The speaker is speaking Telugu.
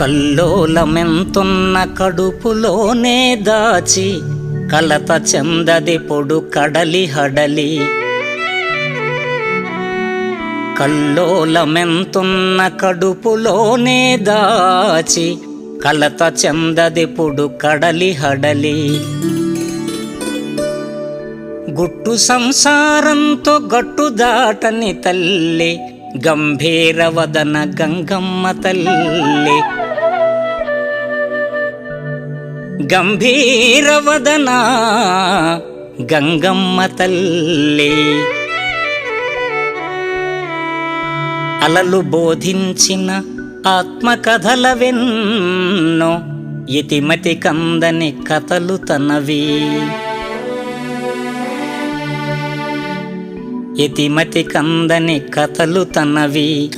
కల్లోలమెంతున్న కడుపులోనే దాచి కలత చెందది పొడు కడలి హడలి. కల్లోలమెంతున్న కడుపులోనే దాచి కలత చెందది పొడు కడలి హడలి. గుట్టు సంసారంతో గట్టు దాటని తల్లి గంభీరవదన గంగమ్మ తల్లి. గంభీరవదన గంగమ్మ తల్లి. అలలు బోధించిన ఆత్మకథల వెన్నో ఇతిమతి కందని కథలు తనవి. ఇతిమతి కందని కథలు తనవి.